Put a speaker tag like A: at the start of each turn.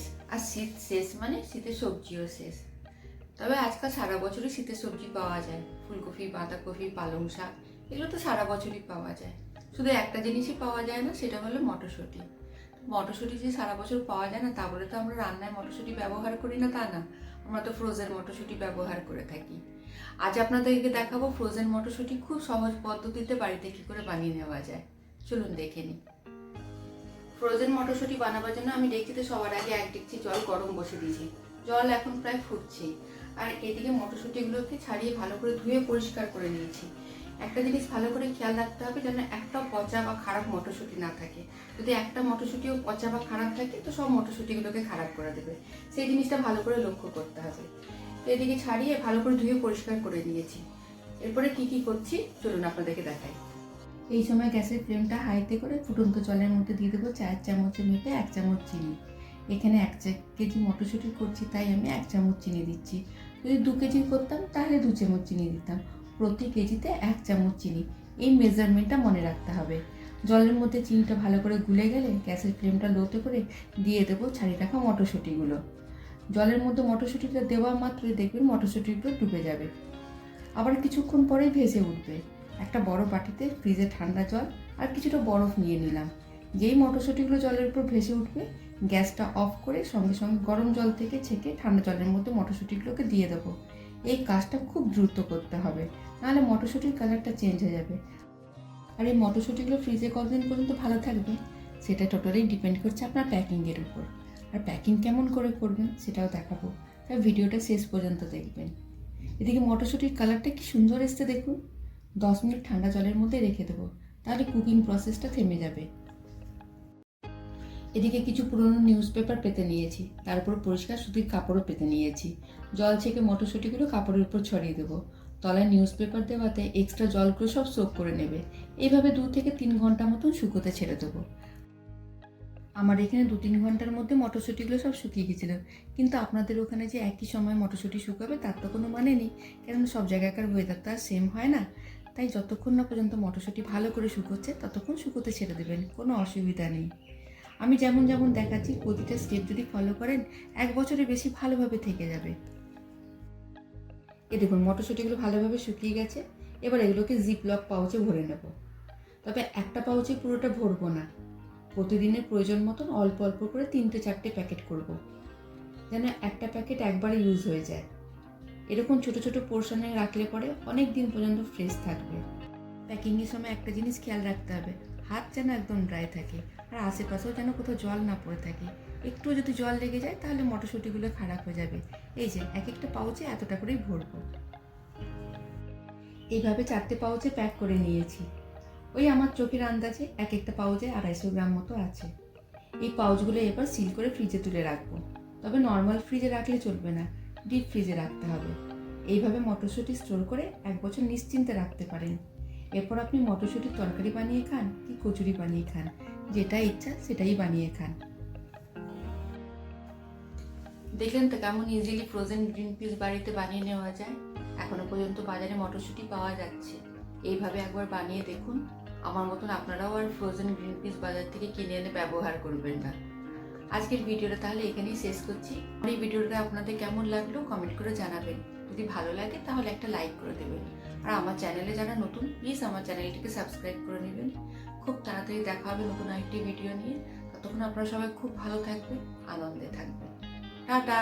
A: শেষ আর শীত শেষ মানে শীতের সবজিও শেষ। তবে আজকাল সারা বছরই শীতের সবজি পাওয়া যায়। ফুলকপি, বাঁধাকপি, পালং শাক, এগুলো তো সারা বছরই পাওয়া যায়। শুধু একটা জিনিসই পাওয়া যায় না, সেটা হলো মটরশুঁটি। মটরশুঁটি যে সারা বছর পাওয়া যায় না তা বলে তো আমরা রান্নায় মটরশুঁটি ব্যবহার করি না তা না। আমরা তো ফ্রোজেন মটরশুঁটি ব্যবহার করে থাকি। আজ আপনাদেরকে দেখাবো ফ্রোজেন মটরশুঁটি খুব সহজ পদ্ধতিতে বাড়িতে কী করে বানিয়ে নেওয়া যায়। চলুন দেখে নিই। ফ্রোজেন মটরশুঁটি বানাবার জন্য আমি ডেকচিতে সবার আগে এক ডেকচি জল গরম বসে দিয়েছি। জল এখন প্রায় ফুটছে। আর এদিকে মটরশুঁটিগুলোকে ছাড়িয়ে ভালো করে ধুয়ে পরিষ্কার করে নিয়েছি। একটা জিনিস ভালো করে খেয়াল রাখতে হবে যেন একটা পচা বা খারাপ মটরশুঁটি না থাকে। যদি একটা মটরশুঁটিও পচা বা খারাপ থাকে, তো সব মটরশুঁটিগুলোকে খারাপ করে দেবে। সেই জিনিসটা ভালো করে লক্ষ্য করতে হবে। এদিকে ছাড়িয়ে ভালো করে ধুয়ে পরিষ্কার করে নিয়েছি। এরপরে কি কি করছি, চলুন আপনাদেরকে দেখাই। এই সময় গ্যাসের ফ্লেমটা হাইতে করে ফুটন্ত জলের মধ্যে দিয়ে দেবো চার চামচের মেপে এক চামচ চিনি। এখানে এক কেজি মটরশুঁটি করছি, তাই আমি এক চামচ চিনি দিচ্ছি। যদি দু কেজি করতাম, তাহলে দু চামচ চিনি দিতাম। প্রতি কেজিতে এক চামচ চিনি। এই মেজারমেন্টটা মনে রাখতে হবে। জলের মধ্যে চিনিটা ভালো করে গুলে গেলে গ্যাসের ফ্লেমটা লোতে করে দিয়ে দেবো ছাড়িয়ে রাখা মটরশুঁটিগুলো। জলের মধ্যে মটরশুঁটিটা দেওয়া মাত্রই দেখবেন মটরশুঁটিগুলো ডুবে যাবে। আবার কিছুক্ষণ পরেই ভেসে উঠবে। একটা বড় বাটিতে ফ্রিজে ঠান্ডা জল আর কিছুটা বরফ নিয়ে নিলাম। যেই মটরশুঁটিগুলো জলের উপর ভেসে উঠবে, গ্যাসটা অফ করে সঙ্গে সঙ্গে গরম জল থেকে ছেঁকে ঠান্ডা জলের মধ্যে মটরশুঁটিগুলোকে দিয়ে দেবো। এই কাজটা খুব দ্রুত করতে হবে, নাহলে মটরশুঁটির কালারটা চেঞ্জ হয়ে যাবে। আর এই মটরশুঁটিগুলো ফ্রিজে কতদিন পর্যন্ত ভালো থাকবে, সেটা টোটালি ডিপেন্ড করছে আপনার প্যাকিংয়ের উপর। আর প্যাকিং কেমন করে করবেন, সেটাও দেখাবো। তাই ভিডিওটা শেষ পর্যন্ত দেখবেন। এদিকে মটরশুঁটির কালারটা কি সুন্দর এসছে দেখুন। দশ মিনিট ঠান্ডা জলের মধ্যে রেখে দেবো, তাহলে কুকিং প্রসেসটা থেমে যাবে। এদিকে কিছু পুরনো নিউজ পেপার পেতে নিয়েছি তারপর পরিষ্কার সুতির কাপড়ও পেতে নিয়েছি। জল ছেঁকে মটরশুঁটিগুলো কাপড়ের উপর ছড়িয়ে দেবো। তলায় নিউজ পেপার দেওয়াতে এক্সট্রা জলগুলো সব সোক করে নেবে। এইভাবে দু থেকে তিন ঘণ্টা মতন শুকোতে ছেড়ে দেবো। আমার এখানে দু তিন ঘণ্টার মধ্যে মটরশুঁটিগুলো সব শুকিয়ে গেছিল। কিন্তু আপনাদের ওখানে যে একই সময় মটরশুঁটি শুকাবে, তার তো কোনো মানে নেই। কেননা সব জায়গাকার ওয়েদার তো আর সেম হয় না। তাই যতক্ষণ না পর্যন্ত মটরশুঁটি ভালো করে শুকোচ্ছে, ততক্ষণ শুকোতে ছেড়ে দেবেন, কোনো অসুবিধা নেই। আমি যেমন যেমন দেখাচ্ছি, প্রতিটা স্টেপ যদি ফলো করেন, এক বছরে বেশি ভালোভাবে থেকে যাবে। এ দেখুন, মটরশুঁটিগুলো ভালোভাবে শুকিয়ে গেছে, এবার এগুলোকে জিপ লক পাউচে ভরে নেব। তবে একটা পাউচে পুরোটা ভরবো না। প্রতিদিনের প্রয়োজন মতন অল্প অল্প করে তিনটে চারটে প্যাকেট করব। যেন একটা প্যাকেট একবারে ইউজ হয়ে যায়। এরকম ছোট ছোট পোর্শনে রাখলে পরে অনেক দিন পর্যন্ত ফ্রেশ থাকবে। প্যাকিংয়ের সময় একটা জিনিস খেয়াল রাখতে হবে, হাত যেন একদম ড্রাই থাকে আর আশেপাশেও যেন কোথাও জল না পড়ে থাকে। একটু যদি জল লেগে যায় তাহলে মটরশুঁটিগুলো খারাপ হয়ে যাবে। এই যে এক একটা পাউচে এতটা করেই ভরবো। এইভাবে চারটে পাউচে প্যাক করে নিয়েছি। ওই আমার চোখের আন্দাজে এক একটা পাউচে আড়াইশো গ্রাম মতো আছে। এই পাউচগুলো এবার সিল করে ফ্রিজে তুলে রাখব। তবে নর্মাল ফ্রিজে রাখলে চলবে না। ডিপ ফ্রিজে রাখতে হবে। এইভাবে মটরশুঁটি স্টোর করে এক বছর নিশ্চিন্তে রাখতে পারেন। এরপর আপনি মটরশুঁটির তরকারি বানিয়ে খান কি কচুরি বানিয়ে খান, যেটা ইচ্ছা সেটাই বানিয়ে খান। দেখলেন তো কেমন ইজিলি ফ্রোজেন গ্রিন পিস বাড়িতে বানিয়ে নেওয়া যায়? এখনও পর্যন্ত বাজারে মটরশুঁটি পাওয়া যাচ্ছে। এইভাবে একবার বানিয়ে দেখুন। আমার মতন আপনারাও আর ফ্রোজেন গ্রিন পিস বাজার থেকে কিনে এনে ব্যবহার করবেন না। আজকের ভিডিওটা তাহলে এখানেই শেষ করছি। এই ভিডিওটা আপনাদের কেমন লাগল কমেন্ট করে জানাবেন। যদি ভালো লাগে তাহলে একটা লাইক করে দেবেন। আর আমার চ্যানেলে যারা নতুন প্লিজ আমার চ্যানেলটিকে সাবস্ক্রাইব করে নেবেন। খুব তাড়াতাড়ি দেখা হবে নতুন আরেকটি ভিডিও নিয়ে। ততক্ষণ আপনারা সবাই খুব ভালো থাকবেন, আনন্দে থাকবেন। টাটা!